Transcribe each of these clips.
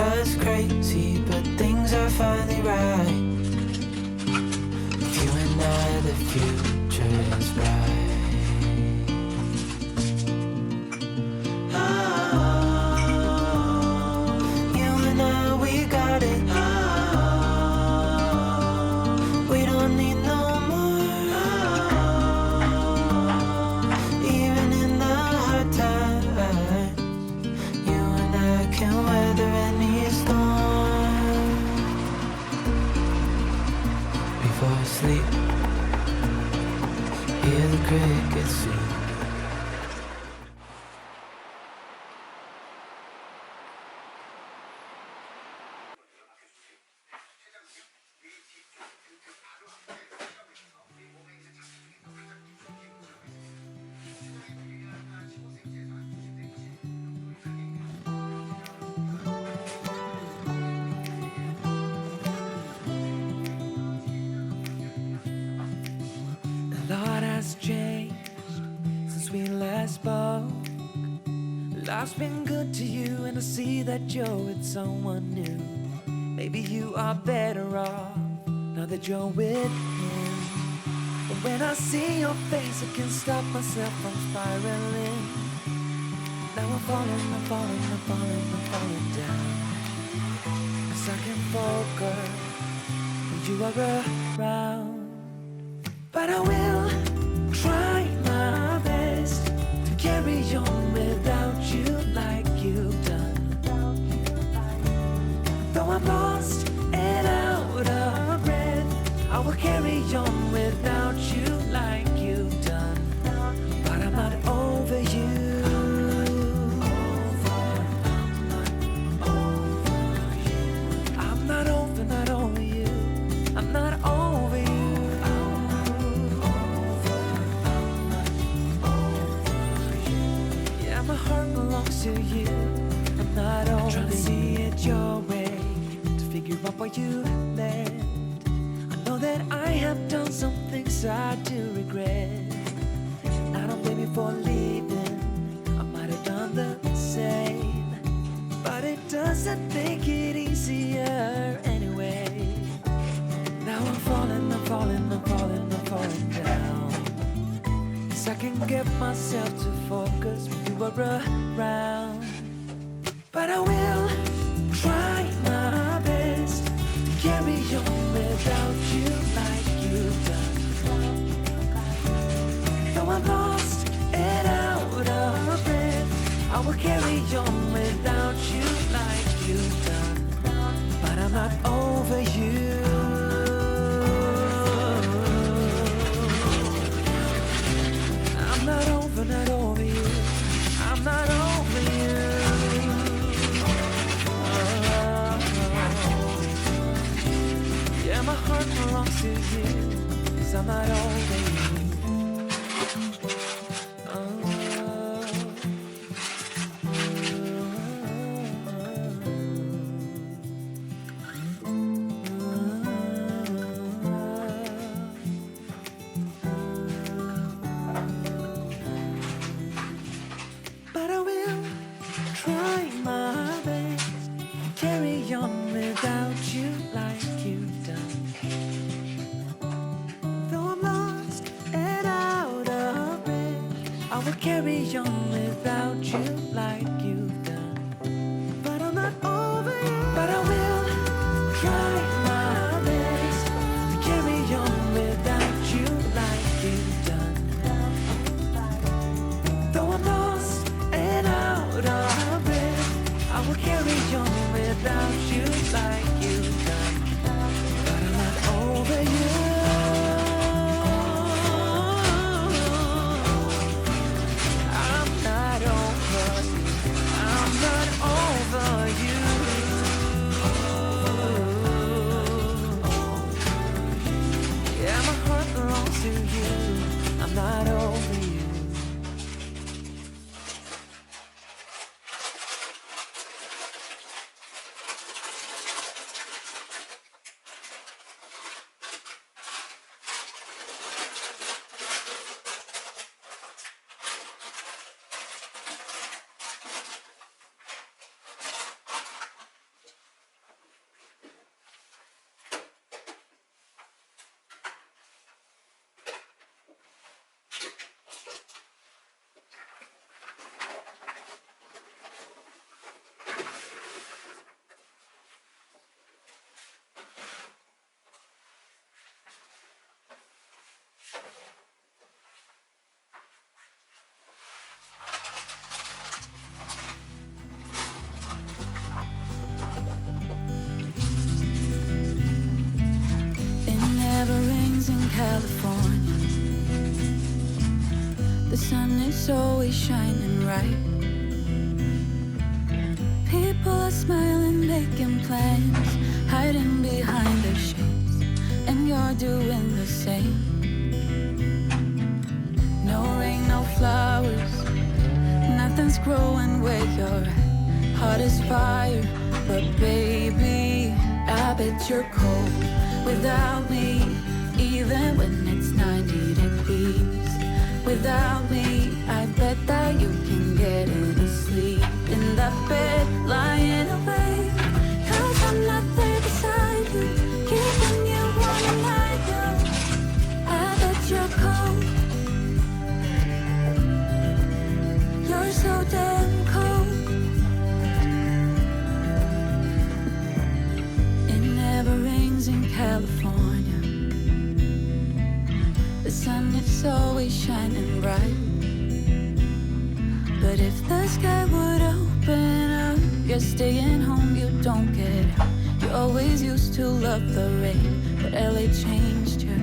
us crazy, but things are finally right. You and I, the future is bright. Hear the crickets sing. Spoke. Life's been good to you, and I see that you're with someone new. Maybe you are better off now that you're with him. But when I see your face, I can't stop myself from spiraling. Now I'm falling, I'm falling, I'm falling, I'm falling down. Cause I can focus when you are around. But I will why you left. I know that I have done some things I do regret. I don't blame you for leaving. I might have done the same, but it doesn't make it easier anyway. Now I'm falling, I'm falling, I'm falling, I'm falling down. Cause I can get myself to focus when you are around. On without you like you've done. But I'm not over you. I'm not over, not over you. I'm not over you. Yeah, my heart belongs to you. Cause I'm not over you. I will carry on without you like you've sun is always shining bright. People are smiling, making plans, hiding behind their shades, and you're doing the same. No rain, no flowers, nothing's growing where you're at. Heart is fire, but baby, I bet you're cold without me, even when it's 90 degrees. Without me, is always shining bright. But if the sky would open up, you're staying home, you don't get out. You always used to love the rain, but LA changed you.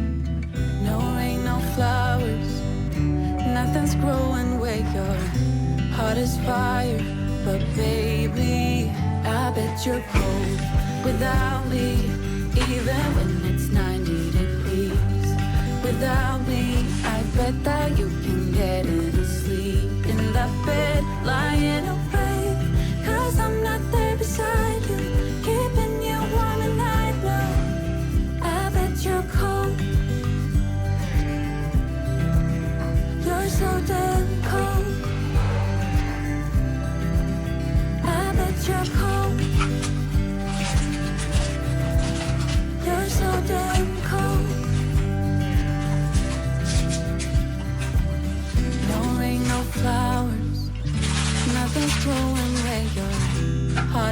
No rain, no flowers, nothing's growing where you're at. Heart is fire, but baby, I bet you're cold without me, even when it's 90 degrees. Without me, I bet that you can get any sleep in that bed,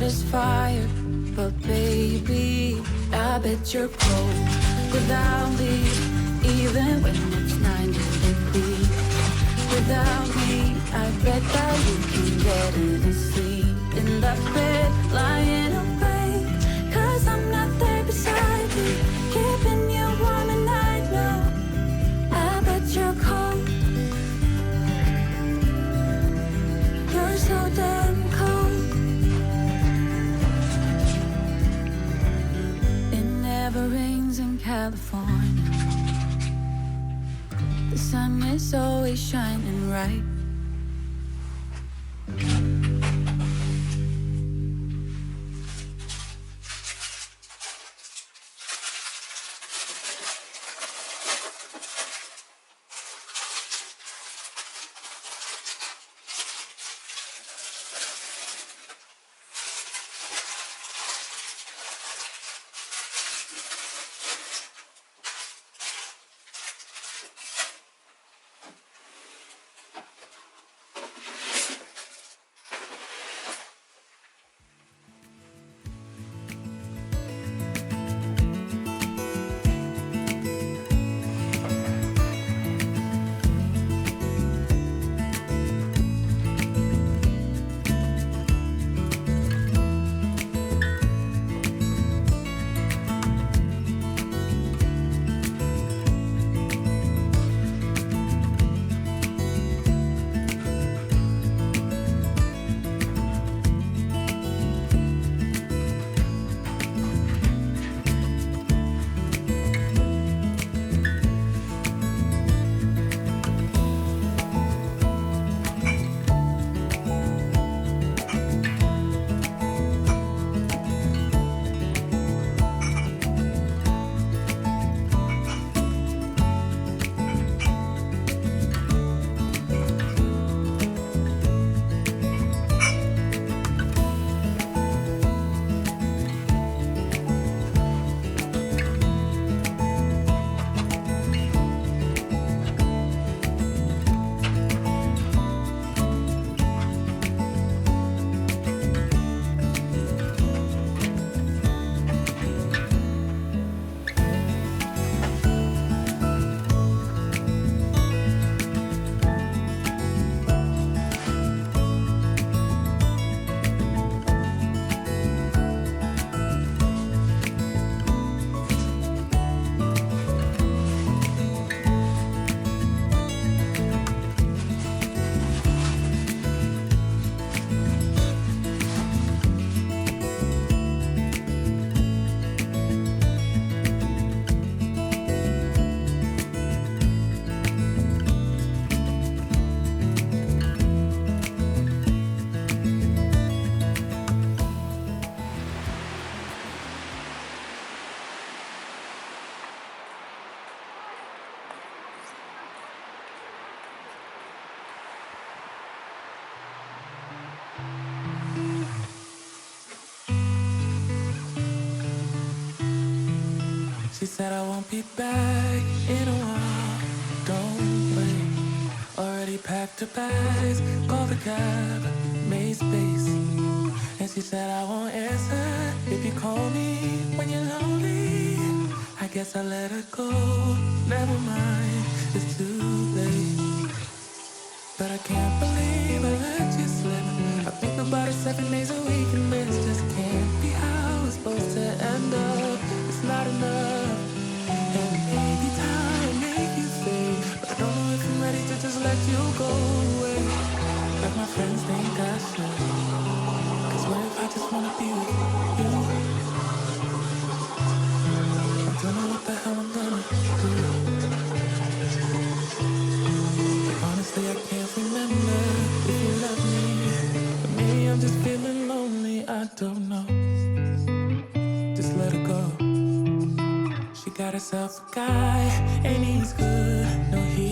Heart fire, but baby, I bet you're cold without me, even when it's 90 degrees. Without me, I bet that you can get any sleep in that bed, lying awake. Cause I'm not there beside you, keeping you never rains in California. The sun is always shining bright. She said I won't be back in a while. Don't wait. Already packed her bags, called the cab, made space. And she said I won't answer if you call me when you're lonely. I guess I let her go. Never mind, it's too late. But I can't believe I let you slip. I think about it seven days a week, and this just can't be how it's supposed to end up. It's not enough. Ready to just let you go away. Like my friends think I should. Cause what if I just wanna be with you? I don't know what the hell I'm gonna do. But honestly, I can't remember if you love me. But maybe I'm just feeling lonely. I don't know. Just let her go. She got herself a guy, and he's good. No, great.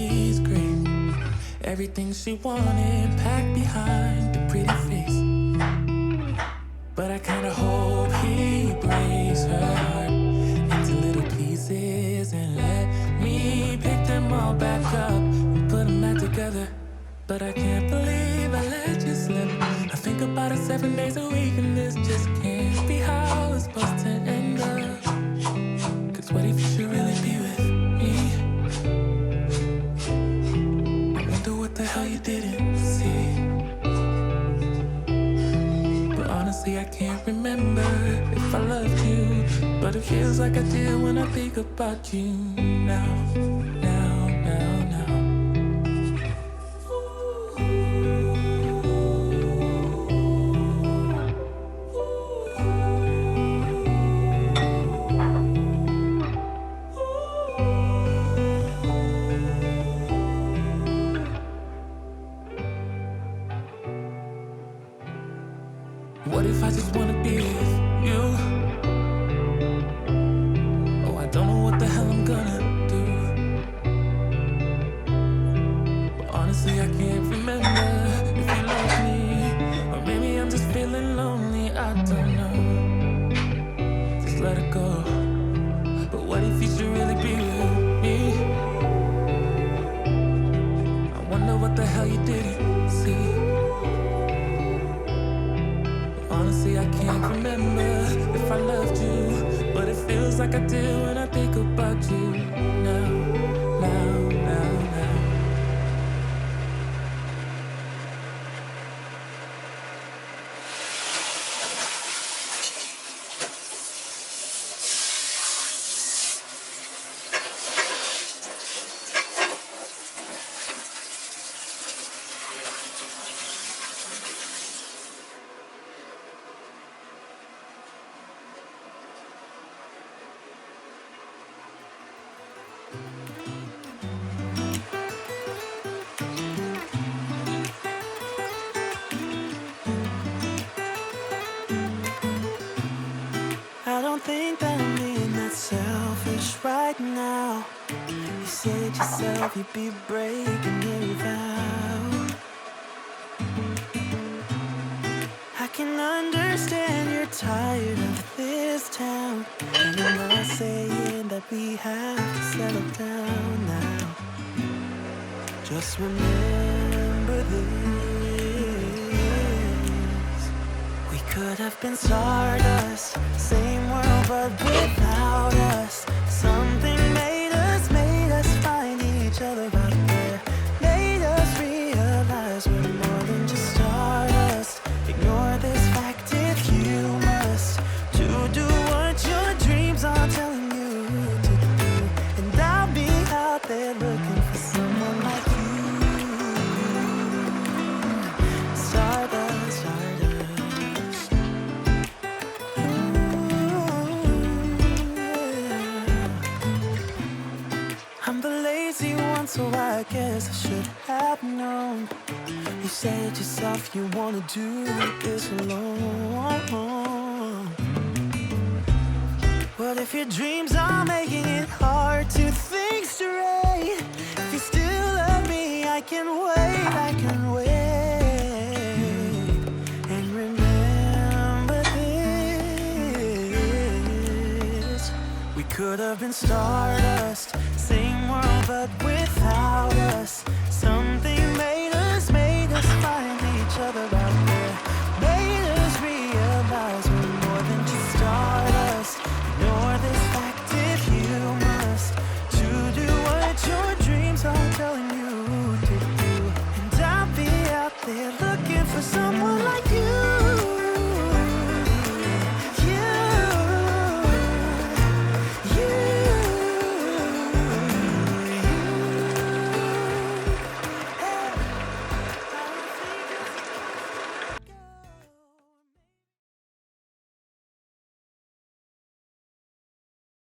Everything she wanted packed behind the pretty face. But I kinda hope he breaks her heart into little pieces and let me pick them all back up and put them back together. But I can't believe I let you slip. I think about it seven days a week, and this just can't be how it's supposed to end But it feels like I did when I think about you now, Let it go. But what if you should really be with me? I wonder what the hell you didn't see. Honestly, I can't remember if I loved you, but it feels like I do when I think about Said yourself you'd be breaking every vow. I can understand you're tired of this town. And I'm not saying that we have to settle down now. Just remember this. We could have been stardust, same world but without us. What if your dreams are making it hard to think straight? If you still love me, I can wait, I can wait. And remember this. We could have been stardust, same world but without us. Something made us, made us find each other.